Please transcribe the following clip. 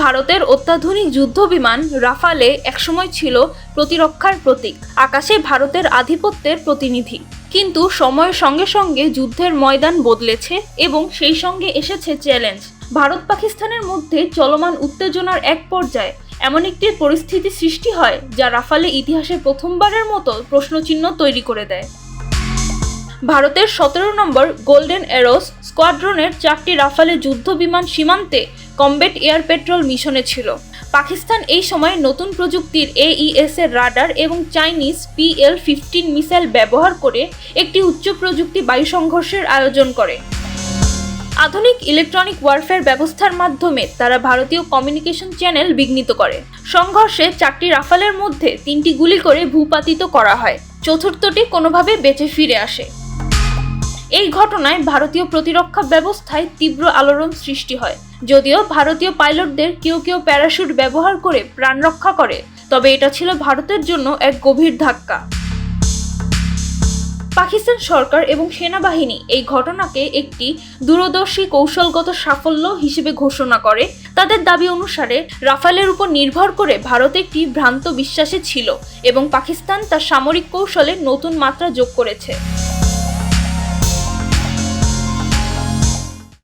ভারতের অত্যাধুনিক যুদ্ধ বিমান রাফালে একসময় ছিল প্রতিরক্ষার প্রতীক, আকাশে ভারতের আধিপত্যের প্রতিনিধি। কিন্তু সময়ের সঙ্গে সঙ্গে যুদ্ধের ময়দান বদলেছে এবং সেই সঙ্গে এসেছে চ্যালেঞ্জ। ভারত পাকিস্তানের মধ্যে চলমান উত্তেজনার এক পর্যায়ে এমন একটি পরিস্থিতি সৃষ্টি হয়, যা রাফালে ইতিহাসে প্রথমবারের মতো প্রশ্নচিহ্ন তৈরি করে দেয়। ভারতের সতেরো নম্বর গোল্ডেন এরোস স্কোয়াড্রনের চারটি রাফালে যুদ্ধ বিমান সীমান্তে কমবেট এয়ার পেট্রোল মিশনে ছিল। পাকিস্তান এই সময় নতুন প্রযুক্তির এইএস এর রাডার এবং চাইনিজ পিএল ফিফটিন মিসাইল ব্যবহার করে একটি উচ্চ প্রযুক্তি বায়ু সংঘর্ষের আয়োজন করে। আধুনিক ইলেকট্রনিক ওয়ারফেয়ার ব্যবস্থার মাধ্যমে তারা ভারতীয় কমিউনিকেশন চ্যানেল বিঘ্নিত করে। সংঘর্ষে চারটি রাফালের মধ্যে তিনটি গুলি করে ভূপাতিত করা হয়। চতুর্থটি কোনোভাবে বেঁচে ফিরে আসে। এই ঘটনায় ভারতীয় প্রতিরক্ষা ব্যবস্থায় তীব্র আলোড়ন সৃষ্টি হয়। যদিও ভারতীয় পাইলটদের কেউ কেউ প্যারাশুট ব্যবহার করে প্রাণ রক্ষা করে, তবে এটা ছিল ভারতের জন্য এক গভীর ধাক্কা। পাকিস্তান সরকার এবং সেনাবাহিনী এই ঘটনাকে একটি দূরদর্শী কৌশলগত সাফল্য হিসেবে ঘোষণা করে। তাদের দাবি অনুসারে রাফালের উপর নির্ভর করে ভারত একটি ভ্রান্ত বিশ্বাসে ছিল এবং পাকিস্তান তার সামরিক কৌশলে নতুন মাত্রা যোগ করেছে।